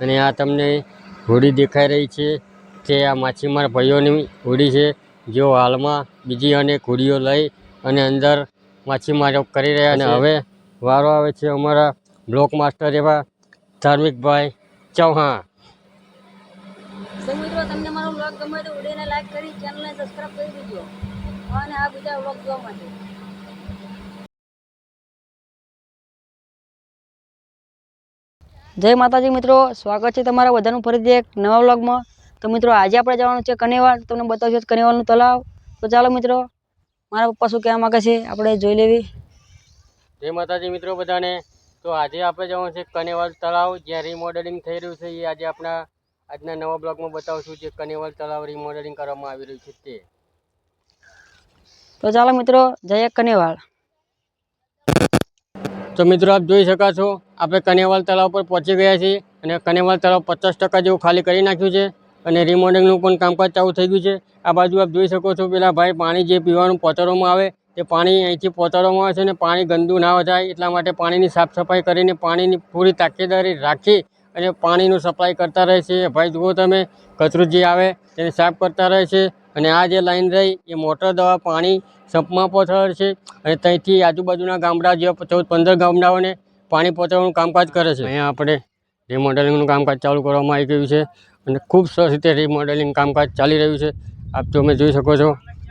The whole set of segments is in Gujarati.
અને આ તમને હોડી દેખાઈ રહી છે તે આ માછીમાર ભાઈઓની હોડી છે, જેઓ હાલમાં બીજી અનેક હોડીઓ લઈ અને અંદર માછીમારો કરી રહ્યા અને હવે વારો આવે છે અમારા બ્લોક માસ્ટર એવા ધાર્મિકભાઈ ચૌહાણ. તો તમને મારો બ્લોગ ગમે તો લાઈક કરી ચેનલને સબસ્ક્રાઈબ કરી દેજો. અને આ બીજા બ્લોગ જોવા માટે. જય માતાજી મિત્રો સ્વાગત છે તમારા બધાનું ફરીથી એક નવા વ્લોગમાં. તો મિત્રો આજે આપણે જવાનું છે કનેવાલ. તમને બતાવશું કનેવાલનું તલાવ તો ચાલો મિત્રો મારા પપ્પા શું કહેવા માંગે છે આપણે જોઈ લેવી. જય માતાજી મિત્રો બધાને. તો આજે આપણે જવાનું છે કનેવાલ તળાવ. જ્યાં રિમોડેલિંગ થઈ રહ્યું છે એ આજે આપણા આજના નવા બ્લોગમાં બતાવશું જે કનેવાલ તળાવ રીમોડેલિંગ કરવામાં આવી રહ્યું છે તે. તો ચાલો મિત્રો જય કનેવાલ. તો મિત્રો આપ જોઈ શકો છો, આપણે કનેવાલ તળાવ પર પહોંચી ગયા છીએ અને કનેવાલ તળાવ પચાસ ટકા જેવું ખાલી કરી નાખ્યું છે અને રિમોડલિંગનું પણ કામકાજ ચાલુ થઈ ગયું છે. આ બાજુ આપ જોઈ શકો છો પેલા ભાઈ પાણી જે પીવાનું પહોંચાડવામાં આવે, તે પાણી અહીંથી પહોંચાડવામાં આવે છે અને પાણી ગંદુ ના જાય એટલા માટે પાણીની સાફ સફાઈ કરીને પાણીની પૂરી તાકેદારી રાખી અને પાણીનું સપ્લાય કરતા રહે છે. ભાઈ, જુઓ તમે કચરું જે આવે, તેને સાફ કરતા રહે છે અને આ જે લાઈન રહી, એ મોટર દ્વારા પાણી સંપમાં પહોંચાડે છે અને ત્યાંથી આજુબાજુના ગામડા, જે ચૌદ, પંદર ગામડાઓને પાણી પહોંચાડવાનું કામકાજ કરે છે. અહીંયા આપણે રીમોડેલિંગનું કામકાજ ચાલુ કરવામાં આવી ગયું છે અને ખૂબ સરસ રીતે રીમોડેલિંગ કામકાજ ચાલી રહ્યું છે. આપ તમે જોઈ શકો છો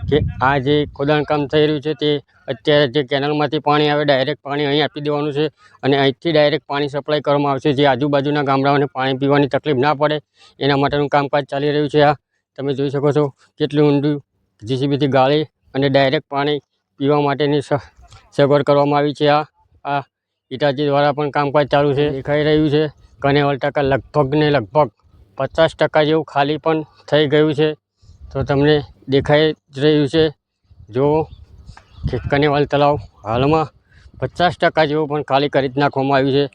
કે આ જે ખોદાણકામ થઈ રહ્યું છે તે અત્યારે જે કેનલમાંથી પાણી આવે ડાયરેક્ટ પાણી અહીં આપી દેવાનું છે અને અહીંથી ડાયરેક્ટ પાણી સપ્લાય કરવામાં આવશે. જે આજુબાજુના ગામડાઓને પાણી પીવાની તકલીફ ના પડે એના માટેનું કામકાજ ચાલી રહ્યું છે આ. તમે જોઈ શકો છો કેટલું ઊંડું જીસીબીથી ગાળી અને ડાયરેક્ટ પાણી પીવા માટેની સગવડ કરવામાં આવી છે આ. આ હિટાચી દ્વારા પણ કામકાજ ચાલુ છે. દેખાઈ રહ્યું છે કનેવલ ટકા લગભગ ને લગભગ પચાસ ટકા જેવું ખાલી પણ થઈ ગયું છે. તો તમને દેખાઈ જ રહ્યું છે. જો કનેવાલ તળાવ હાલમાં પચાસ ટકા જેવું પણ ખાલી કરી જ નાખવામાં આવ્યું છે.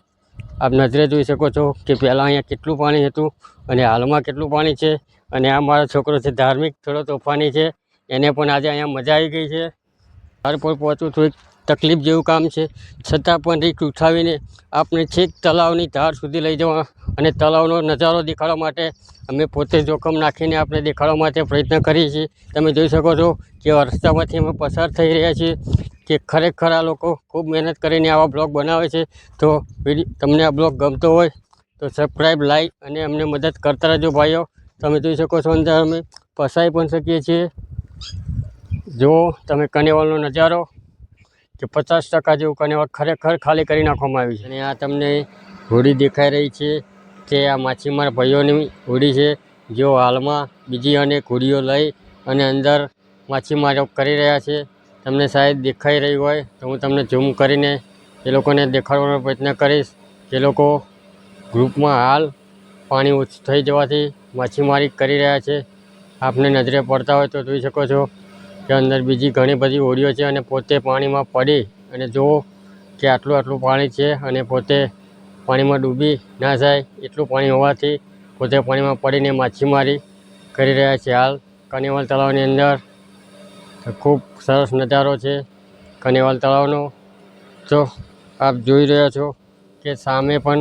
આપ નજરે જોઈ શકો છો કે પહેલાં અહીંયા કેટલું પાણી હતું અને હાલમાં કેટલું પાણી છે અને આ મારો છોકરો છે ધાર્મિક થોડો તોફાની છે. એને પણ આજે અહીંયા મજા આવી ગઈ છે. ઘર પર પહોંચવું થોડીક તકલીફ જેવું કામ છે. છતાં પણ રીક ઉઠાવીને આપણે છેક તળાવની ધાર સુધી લઈ જવા અને તળાવનો નજારો દેખાડવા માટે અમે પોતે જોખમ નાખીને આપણે દેખાડવા માટે પ્રયત્ન કરીએ છીએ. તમે જોઈ શકો છો કે રસ્તામાંથી અમે પસાર થઈ રહ્યા છીએ કે ખરેખર આ લોકો ખૂબ મહેનત કરીને આવા બ્લોગ બનાવે છે. તો તમને આ બ્લોગ ગમતો હોય તો સબસ્ક્રાઈબ, લાઈક અને અમને મદદ કરતા રહેજો ભાઈઓ. તમે જોઈ શકો છો અંદર અમે ફસાઈ પણ શકીએ છીએ. જો તમે કનેવાલનો નજારો કે પચાસ ટકા જેવું કને ખરેખર ખાલી કરી નાખવામાં આવ્યું છે. અને આ તમને હોડી દેખાઈ રહી છે તે આ માછીમાર ભાઈઓની હોડી છે, જેઓ હાલમાં બીજી અનેક હોડીઓ લઈ અને અંદર માછીમારો કરી રહ્યા છે. તમને શાયદ દેખાઈ રહ્યું હોય તો હું તમને ઝૂમ કરીને એ લોકોને દેખાડવાનો પ્રયત્ન કરીશ. એ લોકો ગ્રુપમાં હાલ પાણી ઓછું થઈ જવાથી માછીમારી કરી રહ્યા છે. આપને નજરે પડતા હોય તો જોઈ શકો છો. કે અંદર બીજી ઘણી બધી હોડીઓ છે અને પોતે પાણીમાં પડી અને જુઓ કે આટલું આટલું પાણી છે અને પોતે પાણીમાં ડૂબી ના જાય એટલું પાણી હોવાથી પોતે પાણીમાં પડીને માછીમારી કરી રહ્યા છે. હાલ કનેવાલ તળાવની અંદર ખૂબ સરસ નજારો છે કનેવાલ તળાવનો. જો આપ જોઈ રહ્યા છો કે સામે પણ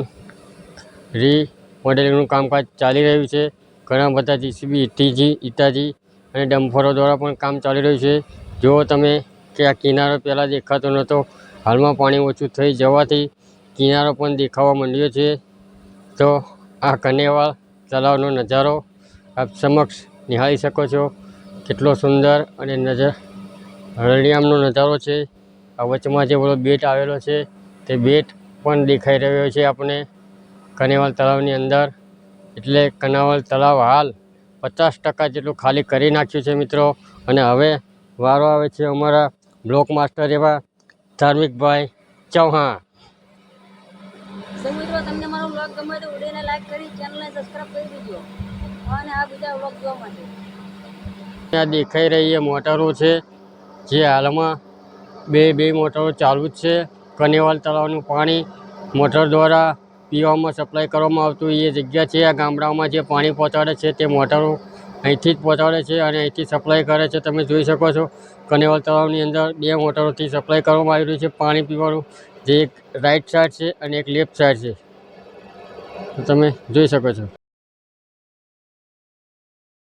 રી મોડેલિંગનું કામકાજ ચાલી રહ્યું છે. ઘણા બધા જીસીબી ઇટીજી ઇટાજી અને ડમ્ફરો દ્વારા પણ કામ ચાલી રહ્યું છે. જો તમે કે આ કિનારો પહેલાં દેખાતો નહોતો. હાલમાં પાણી ઓછું થઈ જવાથી કિનારો પણ દેખાવા માંડ્યો છે. તો આ કનેવાલ તળાવનો નજારો આપ સમક્ષ નિહાળી શકો છો. કેટલો સુંદર અને નજર હરણિયામનો નજારો છે. આ વચમાં જે બોલો બેટ આવેલો છે તે બેટ પણ દેખાઈ રહ્યો છે આપણે કનેવાલ તળાવની અંદર. એટલે કનાવાલ તળાવ હાલ પચાસ ટકા જેટલું ખાલી કરી નાખ્યું છે મિત્રો. અને હવે વારો આવે છે અમારા બ્લોક માસ્ટર એવા ધાર્મિકભાઈ ચૌહાણ. મિત્રો તમને મારો વ્લોગ ગમે તો વિડીયોને લાઈક કરી ચેનલને સબસ્ક્રાઇબ કરી દેજો. અને આ બીજા વ્લોગ જોવા માટે. ત્યાં દેખાઈ રહી એ મોટરો છે જે હાલમાં બે બે મોટરો ચાલુ જ છે. કનેવાલ તળાવનું પાણી મોટર દ્વારા પીવામાં સપ્લાય કરવામાં આવતું એ જગ્યા છે, આ ગામડાઓમાં જે પાણી પહોંચાડે છે તે મોટરો અહીંથી જ પહોંચાડે છે અને અહીંથી સપ્લાય કરે છે. તમે જોઈ શકો છો, કનેવલ તળાવની અંદર બે મોટરોથી સપ્લાય કરવામાં આવી રહ્યું છે. પાણી પીવાનું જે એક રાઈટ સાઈડ છે અને એક લેફ્ટ સાઈડ છે. તમે જોઈ શકો છો.